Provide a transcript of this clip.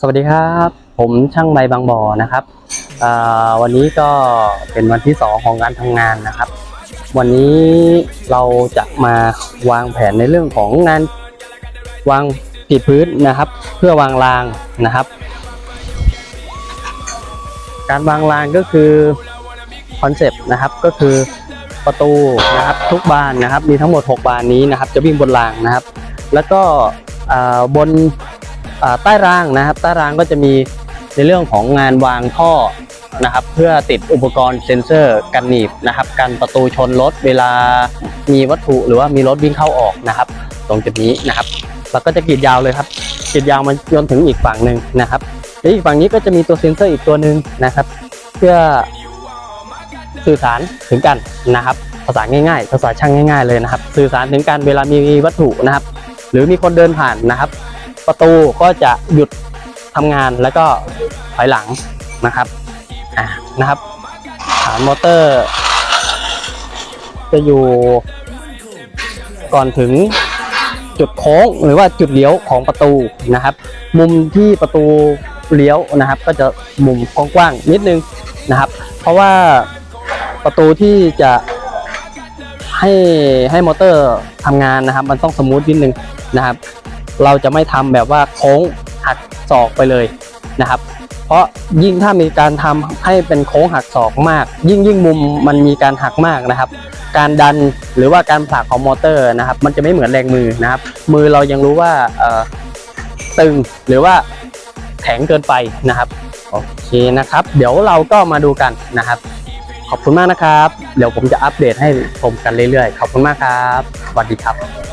สวัสดีครับ ผมช่างใบบางบ่อนะครับวันนี้ก็เป็นวันที่สองของการทำงานนะครับ วันนี้เราจะมาวางแผนในเรื่องของงานวางติดพื้นนะครับ เพื่อวางรางนะครับ การวางรางก็คือคอนเซปต์นะครับก็คือประตูนะครับทุกบานนะครับมีทั้งหมด 6 บานนี้นะครับ จะวิ่งบนรางนะครับ แล้วก็บน ใต้รางนะครับใต้รางก็จะมีในเรื่องของงานวางท่อนะครับ เพื่อติดอุปกรณ์เซ็นเซอร์กันหนีบนะครับกันประตูชนรถเวลามีวัตถุหรือว่ามีรถวิ่งเข้าออกนะครับ ตรงจุดนี้นะครับแล้วก็จะกรีดยาวเลยครับกรีดยาวมาจนถึงอีกฝั่งหนึ่งนะครับและอีกฝั่งนี้ก็จะมีตัวเซ็นเซอร์อีกตัวหนึ่งนะครับ เพื่อสื่อสารถึงกันนะครับ ภาษาง่ายๆ ภาษาช่างง่าย ๆเลยนะครับ สื่อสารถึงกันเวลามีวัตถุนะครับ หรือมีคนเดินผ่านนะครับ ประตูก็จะหยุดทำงานแล้วก็ถอยหลังนะครับอ่านะครับฐานมอเตอร์ จะอยู่ก่อนถึงจุดโค้งหรือว่าจุดเลี้ยวของประตูนะครับ มุมที่ประตูเลี้ยวนะครับ ก็จะมุมกว้างๆนิดนึงนะครับ เพราะว่าประตูที่จะให้ให้มอเตอร์ทำงานนะครับ มันต้องสมูทนิดนึงนะครับ เราจะไม่ทำแบบว่าโค้งหักศอกไปเลยนะครับ เพราะยิ่งถ้ามีการทำให้เป็นโค้งหักศอกมาก ยิ่งยิ่งมุมมันมีการหักมากนะครับ การดันหรือว่าการผลักของมอเตอร์นะครับ มันจะไม่เหมือนแรงมือนะครับ มือเรายังรู้ว่าตึงหรือว่าแข็งเกินไปนะครับโอเคนะครับ เดี๋ยวเราก็มาดูกันนะครับ ขอบคุณมากนะครับ เดี๋ยวผมจะอัปเดตให้ชมกันเรื่อยๆ ขอบคุณมากครับสวัสดีครับ